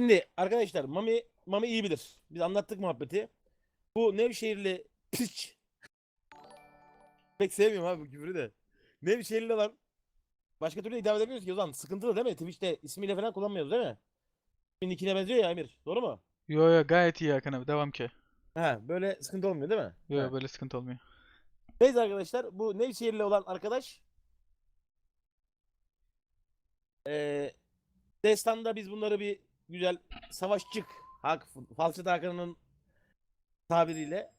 Şimdi arkadaşlar Mami Mami iyi bilir. Biz anlattık muhabbeti. Bu Nevşehirli piç. Pek sevmiyorum abi bu küfürü de. Nevşehirli lan. Başka türlü hitap edemiyoruz ki o zaman. Sıkıntılı değil mi? Twitch'te ismiyle falan kullanmıyoruz değil mi? Şimdi ikine benziyor ya Emir. Doğru mu? Yo yo gayet iyi Hakan abi devam ki. Ha böyle sıkıntı olmuyor değil mi? Yo Ha. yo böyle sıkıntı olmuyor. Neyse arkadaşlar bu Nevşehirli olan arkadaş eee Destan'da biz bunları bir güzel savaşçık Hak Falset Hakan'ın tabiriyle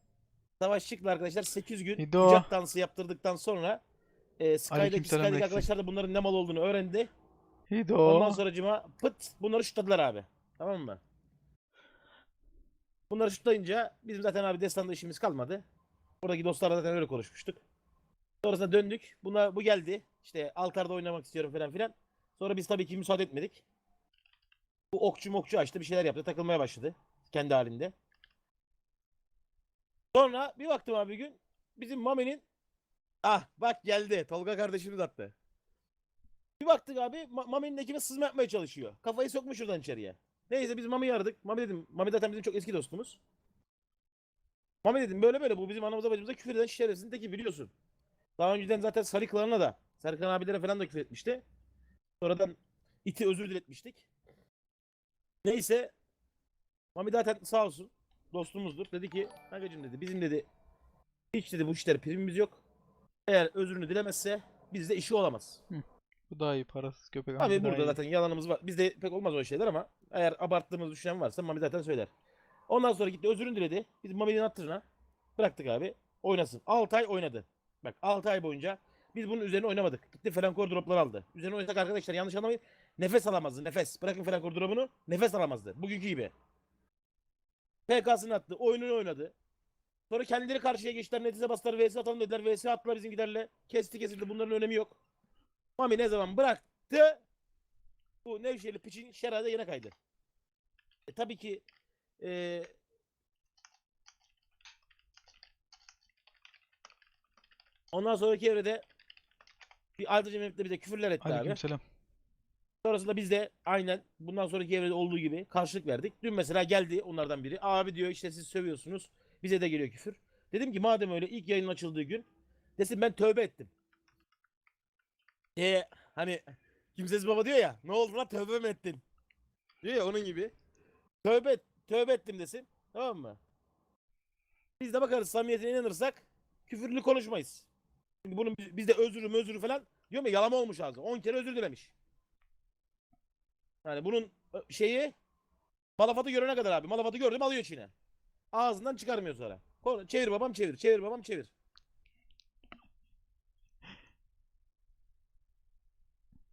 savaşçıkla arkadaşlar 8 gün İdo. kucak dansı yaptırdıktan sonra eee Sky'daki, Aleykümselam Sky'daki arkadaşlar da bunların ne mal olduğunu öğrendi. Hido. Ondan sonracıma pıt bunları şutladılar abi. Tamam mı? Bunları şutlayınca bizim zaten abi Destan'da işimiz kalmadı. Buradaki dostlarla zaten öyle konuşmuştuk. Sonrasında döndük. Buna bu geldi. İşte altarda oynamak istiyorum falan filan. Sonra biz tabii ki müsaade etmedik. Bu okçu mokçu açtı bir şeyler yaptı. Takılmaya başladı. Kendi halinde. Sonra bir baktım abi bir gün. Bizim Mami'nin Ah bak geldi. Tolga kardeşimiz attı. Bir baktık abi Ma- Mami'nin ekine sızma yapmaya çalışıyor. Kafayı sokmuş şuradan içeriye. Neyse biz Mami'yi aradık. Mami dedim. Mami zaten bizim çok eski dostumuz. Mami dedim böyle böyle bu bizim anamıza bacımıza küfür eden şerefsizin biliyorsun. Daha önceden zaten Sarı Klan'a da Serkan abilere falan da küfür etmişti. Sonradan iti özür diletmiştik. Neyse Mami zaten sağ olsun dostumuzdur. Dedi ki kankacım dedi bizim dedi hiç dedi bu işler primimiz yok. Eğer özrünü dilemezse bizde işi olamaz. Bu daha iyi parasız köpek Abi daha burada iyi. zaten yalanımız var. Bizde pek olmaz o şeyler ama eğer abarttığımız düşünen varsa Mami zaten söyler. Ondan sonra gitti özrünü diledi. Biz Mami'nin hatırına bıraktık abi. Oynasın. 6 ay oynadı. Bak 6 ay boyunca biz bunun üzerine oynamadık. Gitti Felankor droplar aldı. Üzerine oynasak arkadaşlar yanlış anlamayın. Nefes alamazdı nefes. Bırakın Felankor dropunu. Nefes alamazdı. Bugünkü gibi. PK'sını attı. Oyununu oynadı. Sonra kendileri karşıya geçtiler. Netize bastılar. VS atalım dediler. VS attılar bizimkilerle. Kesti kesildi. Bunların önemi yok. Mami ne zaman bıraktı bu Nevşehirli piçin şerade yine kaydı. E, tabii ki e, ondan sonraki evrede bir Ayrıca Mehmet'le bize küfürler etti abi. Aleykümselam. Sonrasında biz de aynen bundan sonraki evrede olduğu gibi karşılık verdik. Dün mesela geldi onlardan biri. Abi diyor işte siz sövüyorsunuz. Bize de geliyor küfür. Dedim ki madem öyle ilk yayının açıldığı gün desin ben tövbe ettim. E hani kimsesiz baba diyor ya ne oldu lan tövbe mi ettin? Diyor ya onun gibi. Tövbe tövbe ettim desin. Tamam mı? Biz de bakarız samimiyetine inanırsak küfürlü konuşmayız. Şimdi bunun biz- bizde özürü özürü falan diyor ya yalama olmuş ağzı. 10 kere özür dilemiş. Yani bunun şeyi malafatı görene kadar abi. Malafatı gördüm alıyor içine. Ağzından çıkarmıyor sonra. Çevir babam çevir. Çevir babam çevir.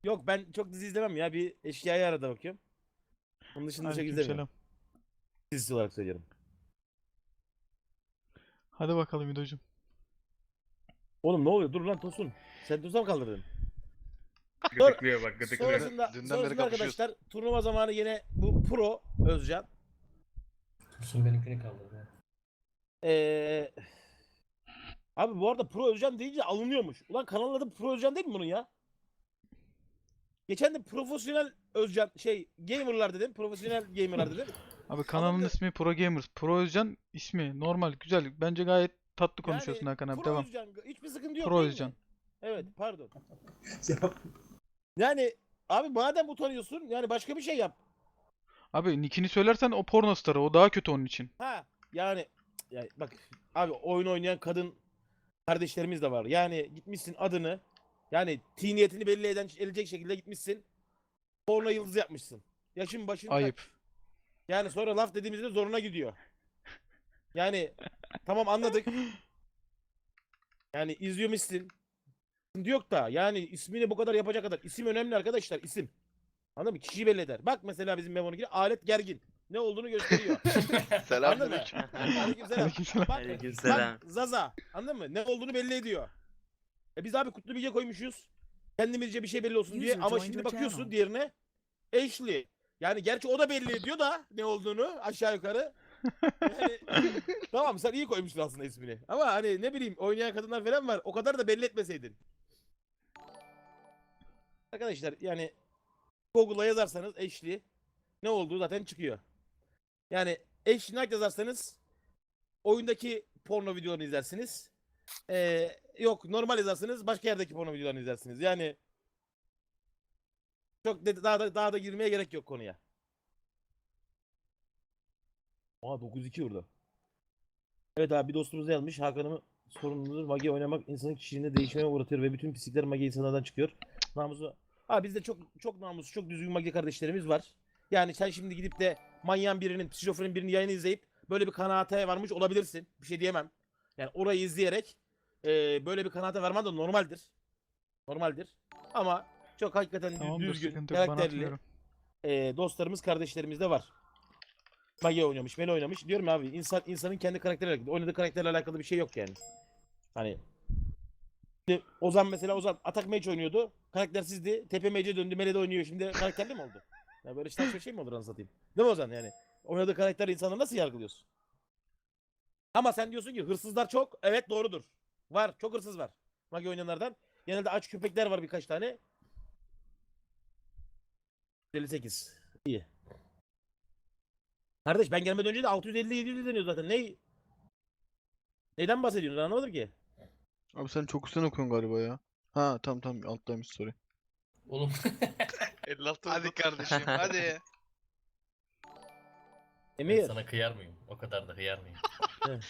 Yok ben çok dizi izlemem ya. Bir eşkıya'yı arada bakıyorum. Onun dışında çok izlemiyorum. Aleykümselam. Dizisi olarak söylüyorum. Hadi bakalım Hido'cum. Oğlum ne oluyor? Dur lan Tosun. Sen Tosun'a mı kaldırdın? Gıdıklıyor bak gıdıklıyor. Sonrasında, Dünden beri sonrasında kapışıyoruz. arkadaşlar turnuva zamanı yine bu pro Özcan. Dursun benimkini kaldırdı. Ee, abi bu arada Pro Özcan deyince alınıyormuş. Ulan kanalın adı Pro Özcan değil mi bunun ya? Geçen de profesyonel Özcan şey gamerlar dedim. Profesyonel gamerlar dedim. Abi kanalın da- ismi Pro Gamers. Pro Özcan ismi normal güzel. Bence gayet tatlı konuşuyorsun Yani Hakan abi. Pro Devam. Özcan hiçbir sıkıntı yok Pro değil mi? Özcan. Evet pardon. Ya Yani abi madem utanıyorsun yani başka bir şey yap. Abi nickini söylersen o porno starı. O daha kötü onun için. Ha yani ya bak abi oyun oynayan kadın kardeşlerimiz de var. Yani gitmişsin adını yani tiniyetini belli eden edecek şekilde gitmişsin. Porno yıldızı yapmışsın. Yaşın başın kaç? Ayıp. Yani sonra laf dediğimizde zoruna gidiyor. Yani tamam anladık. Yani izliyormuşsun. Sıkıntı yok da yani ismini bu kadar yapacak kadar isim önemli arkadaşlar isim. Anladın mı? Kişiyi belli eder. Bak mesela bizim Memo'nun gibi alet gergin. Ne olduğunu gösteriyor. Anladın mı? Selamünaleyküm. Aleykümselam. Aleykümselam. Bak, Aleykümselam. bak Zaza. Anladın mı? Ne olduğunu belli ediyor. E biz abi Kutlu Bilge koymuşuz. Kendimizce bir şey belli olsun diye ama şimdi bakıyorsun diğerine Ashley. Yani gerçi o da belli ediyor da ne olduğunu aşağı yukarı. Yani, tamam sen iyi koymuşsun aslında ismini. Ama hani ne bileyim oynayan kadınlar falan var. O kadar da belli etmeseydin. Arkadaşlar yani Google'a yazarsanız Ashley ne olduğu zaten çıkıyor. Yani Action Knight yazarsanız oyundaki porno videolarını izlersiniz. Ee, yok normal yazarsanız başka yerdeki porno videolarını izlersiniz. Yani çok daha da daha da girmeye gerek yok konuya. Aa 9-2 orada. Evet abi bir dostumuz yazmış? Hakan'ın sorumludur. Magi oynamak insanın kişiliğinde değişmeye uğratıyor ve bütün pislikler Magi insanlardan çıkıyor. Namusu. Abi bizde çok çok namuslu, çok düzgün Magi kardeşlerimiz var. Yani sen şimdi gidip de manyan birinin, şizofrenin birinin yayını izleyip böyle bir kanaate varmış olabilirsin. Bir şey diyemem. Yani orayı izleyerek e, böyle bir kanaate varman da normaldir. Normaldir. Ama çok hakikaten Tamamdır düzgün, sıkıntı yok. Bana karakterli atmıyorum. e, dostlarımız, kardeşlerimiz de var. Magi oynamış, Meli oynamış. Diyorum ya abi insan insanın kendi karakteriyle alakalı. Oynadığı karakterle alakalı bir şey yok yani. Hani Şimdi Ozan mesela Ozan Atak Mage oynuyordu. Karaktersizdi. Tepe Mage'e döndü. Mele'de oynuyor. Şimdi karakterli mi oldu? Ya böyle saçma şey mi olur anlatayım? Değil mi Ozan yani? Oynadığı karakter insanı nasıl yargılıyorsun? Ama sen diyorsun ki hırsızlar çok. Evet doğrudur. Var. Çok hırsız var. Magi oynayanlardan. Genelde aç köpekler var birkaç tane. 58. İyi. Kardeş ben gelmeden önce de 650 700 deniyor zaten. Ne? Neyden bahsediyorsun? Anlamadım ki. Abi sen çok üstten okuyorsun galiba ya. Ha tamam tamam alttaymış sorry. Oğlum 56 Hadi kardeşim hadi. ben Emir, sana kıyar mıyım? O kadar da kıyar mıyım?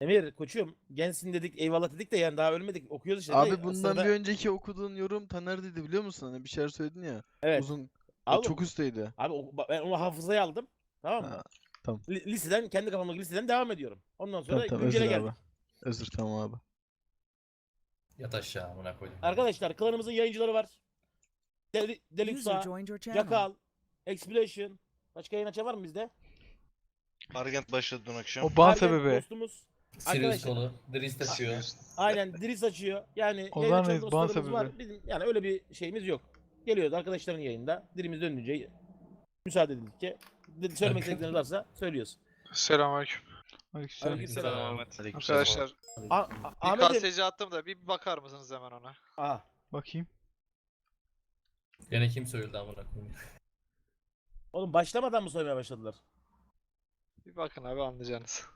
Emir koçum gençsin dedik eyvallah dedik de yani daha ölmedik okuyoruz işte. Abi bundan sırada- bir önceki okuduğun yorum Taner dedi biliyor musun? Hani bir şeyler söyledin ya. Evet. Uzun. Abi, çok üstteydi. abi o- ba- ben onu hafızaya aldım. Tamam mı? Ha, tamam. Li- liseden kendi kafamdaki liseden devam ediyorum. Ondan sonra Tamam tamam güncele özür geldik. abi. Özür tamam abi. Yat aşağı amına koydum. Arkadaşlar klanımızın yayıncıları var. Del User Deluxa, joined your channel. Jakal, Explosion. Başka yayın açan var mı bizde? Argent başladı dün akşam. O ban Argen sebebi. Dostumuz. Sirius Arkadaşlar- kolu. Driz taşıyor. Aynen Driz açıyor. Yani O yayın zaman açan biz ban dostlarımız var. sebebi. Bizim yani öyle bir şeyimiz yok. Geliyoruz arkadaşların yayında. Dilimiz dönünce müsaade edildikçe söylemek istedikleriniz varsa söylüyoruz. Selamünaleyküm. Aleykümselam. Aleykümselam. Arkadaşlar A- A- bir Ahmet'im. KSC attım da bir bakar mısınız hemen ona? Aa, Bakayım. Gene kim söyledi amına koyayım? oğlum başlamadan mı soymaya başladılar? Bir bakın abi anlayacaksınız.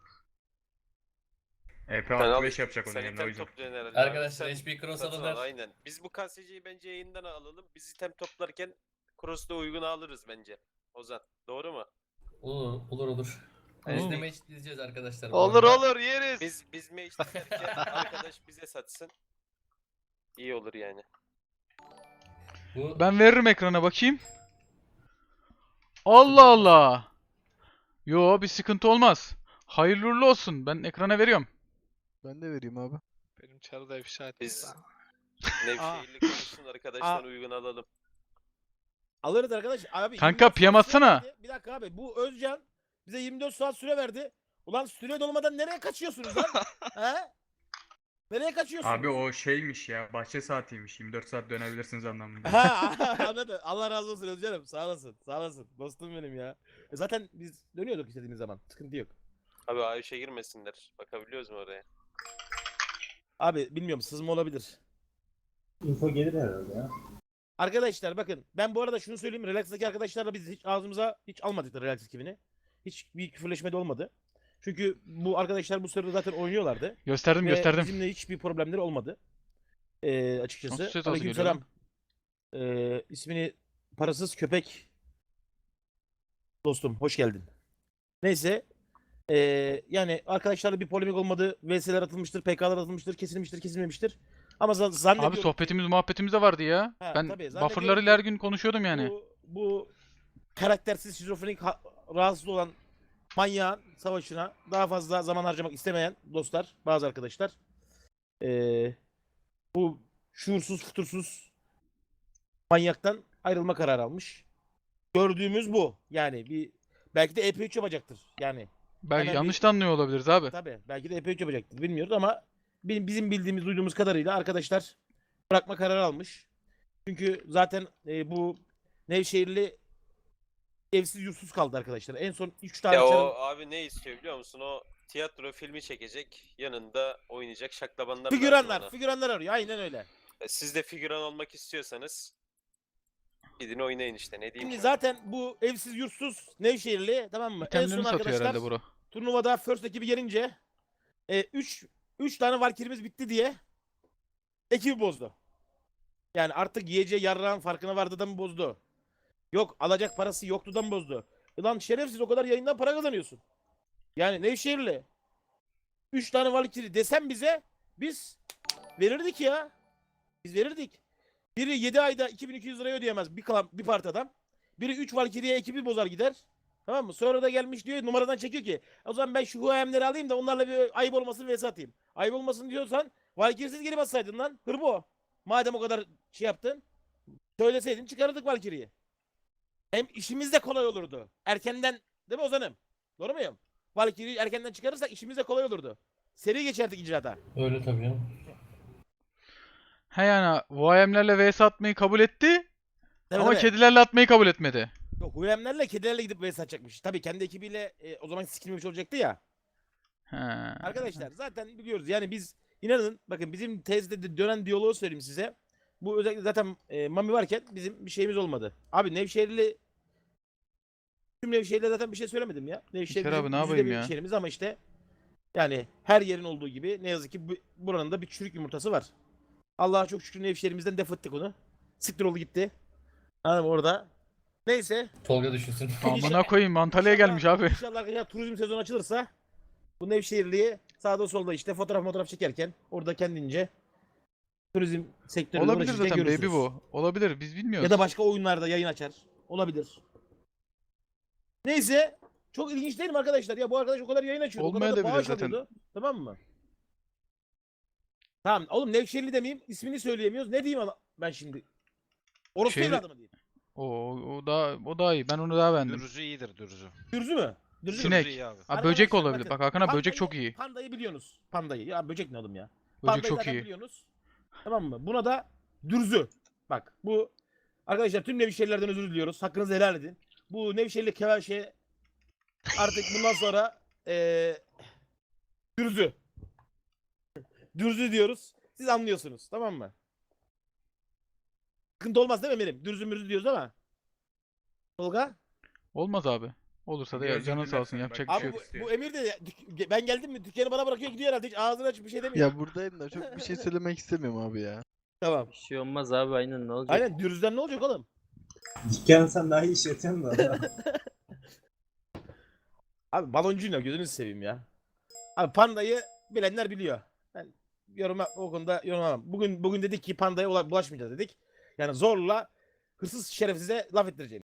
EP Sen 65 al- yapacak onun Sen yerine o item yüzden. toplayan herhalde. Arkadaşlar Sen HP cross satın al, alırlar. Aynen. Biz bu KSC'yi bence yayından alalım. Biz item toplarken cross'ta uygun alırız bence. Ozan. Doğru mu? Olur olur olur. Biz mu? de match diyeceğiz arkadaşlar. Olur olur yeriz. Biz biz mage tutarken arkadaş bize satsın. İyi olur yani. Bu Ben veririm ekrana bakayım. Allah Allah. Yo bir sıkıntı olmaz. Hayırlı uğurlu olsun. Ben ekrana veriyorum. Ben de vereyim abi. Benim çarda ifşa ettim. Biz Nevşehirli konuşsun arkadaşlar uygun alalım. Alırız arkadaş. Abi Kanka, 24 PM saat süre atsana. Bir dakika abi. Bu Özcan bize 24 saat süre verdi. Ulan süre dolmadan nereye kaçıyorsunuz lan? He? Nereye kaçıyorsunuz? Abi o şeymiş ya bahçe saatiymiş 24 saat dönebilirsiniz anlamında. Ha anladım. Allah razı olsun Özcan'ım. Sağ olasın. Sağ olasın. Dostum benim ya. E zaten biz dönüyorduk istediğimiz zaman. Sıkıntı yok. Abi Ayşe girmesinler. Bakabiliyoruz mu oraya? Abi bilmiyorum sızma olabilir. info gelir herhalde ya. Arkadaşlar bakın ben bu arada şunu söyleyeyim. Relax'taki arkadaşlarla biz hiç ağzımıza hiç almadık da Relax ekibini. Hiç bir küfürleşme de olmadı. Çünkü bu arkadaşlar bu sırada zaten oynuyorlardı. Gösterdim Ve gösterdim. bizimle hiçbir problemleri olmadı. Ee, açıkçası. Nasıl Aleykümselam. Ee, ismini parasız köpek dostum hoş geldin. Neyse. Ee, yani arkadaşlarla bir polemik olmadı. VS'ler atılmıştır, PK'lar atılmıştır, kesilmiştir, kesilmemiştir. Ama za- zannediyorum Abi sohbetimiz muhabbetimiz de vardı ya. Ha, ben tabii, zannediyorum bufferlarıyla her gün konuşuyordum yani. bu, bu karaktersiz şizofrenik ha- rahatsız olan manyağın savaşına daha fazla zaman harcamak istemeyen dostlar, bazı arkadaşlar ee, bu şuursuz, futursuz manyaktan ayrılma kararı almış. Gördüğümüz bu. Yani bir belki de EP3 yapacaktır. Yani Belki bir- yanlış da anlıyor olabiliriz abi. tabii belki de EP3 yapacaktır. Bilmiyoruz ama bi- bizim bildiğimiz, duyduğumuz kadarıyla arkadaşlar bırakma kararı almış. Çünkü zaten e, bu Nevşehirli evsiz yursuz kaldı arkadaşlar. En son 3 tane Ya o abi ne istiyor biliyor musun? O tiyatro filmi çekecek. Yanında oynayacak şaklabanlar lazım figüranlar, ona. figüranlar arıyor. Aynen öyle. E, Siz de figüran olmak istiyorsanız Gidin oynayın işte ne diyeyim. Şimdi ki? zaten bu evsiz yurtsuz Nevşehirli tamam mı? En İtemlerini son satıyor arkadaşlar herhalde bro. turnuvada first ekibi gelince 3 3 tane Valkyrie'miz bitti diye ekibi bozdu. Yani artık yiyeceği yarrağın farkına vardığından mı bozdu? Yok alacak parası yoktudan bozdu. Ulan şerefsiz o kadar yayından para kazanıyorsun. Yani Nevşehirli 3 tane Valkyrie desem bize biz verirdik ya. Biz verirdik. Biri 7 ayda 2200 liraya ödeyemez bir, kalan, bir part adam. Biri 3 Valkyrie'ye ekibi bozar gider. Tamam mı? Sonra da gelmiş diyor numaradan çekiyor ki o zaman ben şu huayemleri alayım da onlarla bir ayıp olmasın vs atayım. Ayıp olmasın diyorsan Valkyrie'siz geri bassaydın lan. Hırbo. Madem o kadar şey yaptın. Söyleseydin çıkarırdık Valkyrie'yi. Hem işimiz de kolay olurdu. Erkenden değil mi Ozan'ım? Doğru muyum? Valkyrie'yi erkenden çıkarırsak işimiz de kolay olurdu. Seri geçerdik icraata. Öyle tabii canım. He yani VM'lerle vs atmayı kabul etti Tabii, ama tabii. kedilerle atmayı kabul etmedi. Yok huyemlerle kedilerle gidip vs atacakmış. Tabii kendi ekibiyle e, o zaman sikilmemiş olacaktı ya. He. Arkadaşlar zaten biliyoruz yani biz inanın bakın bizim tezde de dönen diyaloğu söyleyeyim size. Bu özellikle zaten e, Mami varken bizim bir şeyimiz olmadı. Abi Nevşehirli tüm Nevşehir'le zaten bir şey söylemedim ya. Nevşehir İlker bizim abi ne yapayım bir ya? şehrimiz ama işte yani her yerin olduğu gibi ne yazık ki bu, buranın da bir çürük yumurtası var. Allah'a çok şükür Nevşehir'imizden def ettik onu. Siktir oldu gitti. Anladın mı orada? Neyse. Tolga düşünsün. Amına koyayım Antalya'ya İnşallah- gelmiş abi. İnşallah arkadaşlar turizm sezonu açılırsa bu Nevşehirli'yi sağda solda işte fotoğraf fotoğraf çekerken orada kendince turizm sektöründe Olabilir uğraşırken zaten baby görürsünüz. bu. Olabilir biz bilmiyoruz. Ya da başka oyunlarda yayın açar. Olabilir. Neyse. Çok ilginç değil mi arkadaşlar? Ya bu arkadaş o kadar yayın açıyor. O kadar da bağış zaten. alıyordu. Tamam mı? Tamam. Oğlum Nevşehirli demeyeyim. ismini söyleyemiyoruz. Ne diyeyim ben şimdi? Orospu Şehri- evladı mı diyeyim? O, o daha o daha iyi. Ben onu daha beğendim. Dürüzü iyidir dürüzü. Dürzü mü? Dürzü mü? Sinek. Dürüzü iyi abi. Abi böcek Arkadaşlar olabilir. bakın, Bak Hakan abi böcek çok iyi. Pandayı biliyorsunuz. Pandayı. Ya böcek ne oğlum ya? Böcek Pandayı çok zaten iyi. biliyorsunuz. Tamam mı? Buna da dürzü. Bak bu arkadaşlar tüm Nevşehirlerden özür diliyoruz. Hakkınızı helal edin. Bu Nevşehirli Kevaşe artık bundan sonra eee dürzü. dürzü diyoruz. Siz anlıyorsunuz. Tamam mı? Sıkıntı olmaz değil mi Emirim? Dürzü mürzü diyoruz ama. Tolga? Olmaz abi. Olursa da ya özür canın sağ olsun dilersen yapacak bir şey Abi yok. bu, bu Emir de dük- ben geldim mi dükkanı bana bırakıyor gidiyor herhalde. Hiç ağzını açıp bir şey demiyor. Ya buradayım da çok bir şey söylemek istemiyorum abi ya. Tamam. Bir şey olmaz abi aynen ne olacak? Aynen dürzden ne olacak oğlum? Dükkanı sen daha iyi işletiyorsun da. Abi baloncuyla gözünüzü seveyim ya. Abi pandayı bilenler biliyor. Ben yorum o konuda yorum yapmam. Bugün bugün dedik ki pandaya ula- bulaşmayacağız dedik. Yani zorla hırsız şerefsize laf ettireceğim.